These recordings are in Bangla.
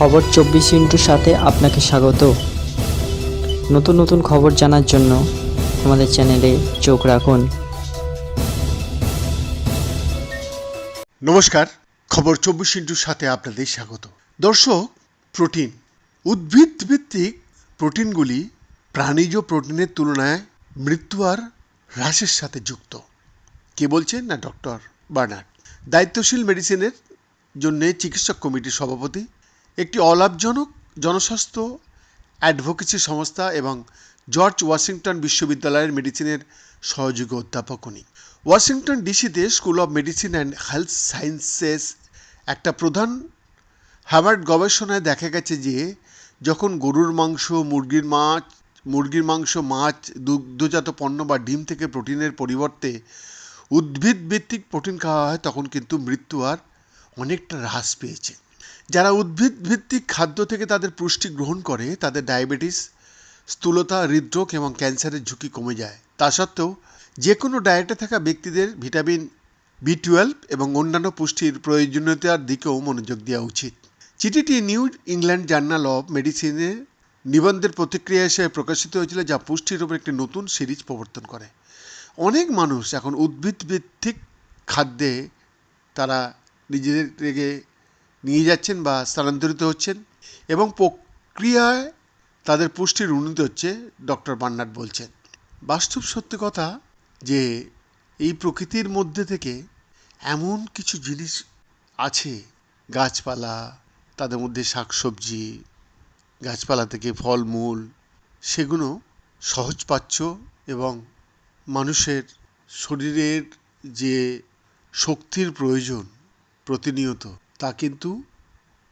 খবর চব্বিশ ইন্টুর সাথে আপনাকে স্বাগত। নতুন নতুন খবর জানার জন্য আমাদের চ্যানেলে চোখ রাখুন। নমস্কার, খবর চব্বিশ ইন্টুর সাথে আপনাদের স্বাগত। দর্শক, প্রোটিন, উদ্ভিদ ভিত্তিক প্রোটিনগুলি প্রাণীজ প্রোটিনের তুলনায় মৃত্যু আর হ্রাসের সাথে যুক্ত। কে বলছেন না ডক্টর বার্নার্ড? দায়িত্বশীল মেডিসিনের জন্য চিকিৎসক কমিটির সভাপতি একটি অলাভজনক জনস্বাস্থ্য অ্যাডভোকেসি সংস্থা এবং জর্জ ওয়াশিংটন বিশ্ববিদ্যালয়ের মেডিসিনের সহযোগী অধ্যাপক উনি। Washington ডিসিতে school of medicine and health sciences একটা প্রধান হার্ভার্ড গবেষণায় দেখা গেছে যে, যখন গরুর মাংস, মুরগির মাছ, মুরগির মাংস, মাছ দুগ্ধজাত পণ্য বা ডিম থেকে প্রোটিনের পরিবর্তে উদ্ভিদ ভিত্তিক প্রোটিন খাওয়া হয়, তখন কিন্তু মৃত্যু আর অনেকটা হ্রাস পেয়েছে। যারা উদ্ভিদ ভিত্তিক খাদ্য থেকে তাদের পুষ্টি গ্রহণ করে, তাদের ডায়াবেটিস, স্থূলতা, হৃদরোগ এবং ক্যান্সারের ঝুঁকি কমে যায়। তা সত্ত্বেও যে কোনো ডায়েটে থাকা ব্যক্তিদের ভিটামিন বি টুয়েলভ এবং অন্যান্য পুষ্টির প্রয়োজনীয়তার দিকেও মনোযোগ দেওয়া উচিত। চিঠিটি নিউ ইংল্যান্ড জার্নাল অফ মেডিসিনে নিবন্ধের প্রতিক্রিয়া হিসেবে প্রকাশিত হয়েছিল, যা পুষ্টির উপর একটি নতুন সিরিজ প্রবর্তন করে। অনেক মানুষ এখন উদ্ভিদ ভিত্তিক খাদ্যে তারা নিজেদেরকে নিয়ে যাচ্ছেন বা স্থানান্তরিত হচ্ছেন এবং প্রক্রিয়ায় তাদের পুষ্টির উন্নতি হচ্ছে, ডক্টর বান্নাট বলছেন। বাস্তব সত্যি কথা যে এই প্রকৃতির মধ্যে থেকে এমন কিছু জিনিস আছে, গাছপালা, তাদের মধ্যে শাকসবজি, গাছপালা থেকে ফলমূল, সেগুলো সহজপাচ্য এবং মানুষের শরীরের যে শক্তির প্রয়োজন প্রতিনিয়ত তা কিন্তু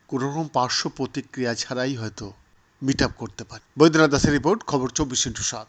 কোনোরকম পার্শ্ব প্রতিক্রিয়া ছাড়াই হয়তো মিট আপ করতে পারে। বৈদ্যনাথ দাসের রিপোর্ট, খবর চব্বিশ ইন্টু সাত।